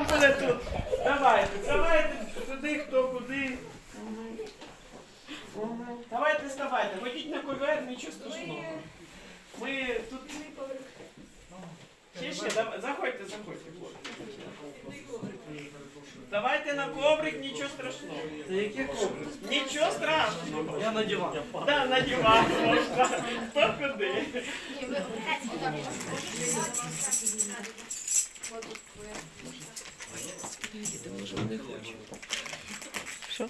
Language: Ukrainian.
вам буде тут. Давайте, давайте туди, хто куди. Давайте вставайте, ходіть на ковер, нічого страшного. Ми тут. Ще заходьте, заходьте, хлопці. Давайте на коврик, нічого страшного. Та який коврик? Нічого страшного. Я на диван. Да, на диван можна. Хто куди вже не хочу. Що?